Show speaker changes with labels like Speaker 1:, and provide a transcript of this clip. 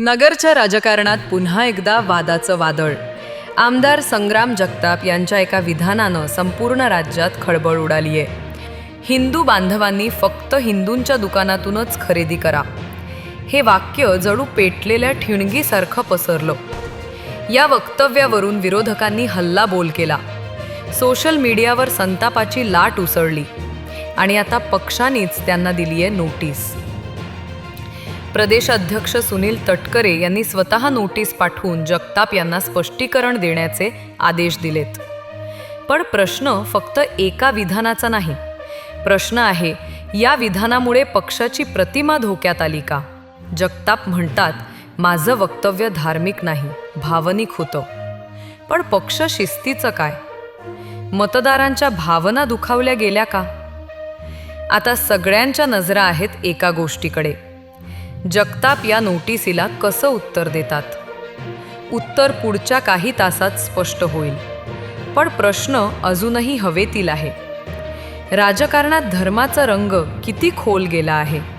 Speaker 1: नगरच्या राजकारणात पुन्हा एकदा वादाचं वादळ. आमदार संग्राम जगताप यांच्या एका विधानानं संपूर्ण राज्यात खळबळ उडाली आहे हिंदू बांधवांनी फक्त हिंदूंच्या दुकानातूनच खरेदी करा. हे वाक्य जणू पेटलेल्या ठिणगीसारखं पसरलं. या वक्तव्यावरून विरोधकांनी हल्लाबोल केला. सोशल मीडियावर संतापाची लाट उसळली. आणि आता पक्षानेच त्यांना दिली आहे नोटीस. प्रदेशाध्यक्ष सुनील तटकरे यांनी स्वतः नोटीस पाठवून जगताप यांना स्पष्टीकरण देण्याचे आदेश दिलेत. पण प्रश्न फक्त एका विधानाचा नाही. प्रश्न आहे या विधानामुळे पक्षाची प्रतिमा धोक्यात आली का? जगताप म्हणतात माझं वक्तव्य धार्मिक नाही भावनिक होतं. पण पक्ष शिस्तीचं काय? मतदारांच्या भावना दुखावल्या गेल्या का? आता सगळ्यांच्या नजरा आहेत एका गोष्टीकडे. जगताप या नोटिसीला कसं उत्तर देतात? उत्तर पुढच्या काही तासात स्पष्ट होईल. पण प्रश्न अजूनही हवेतील आहे. राजकारणात धर्माचा रंग किती खोल गेला आहे?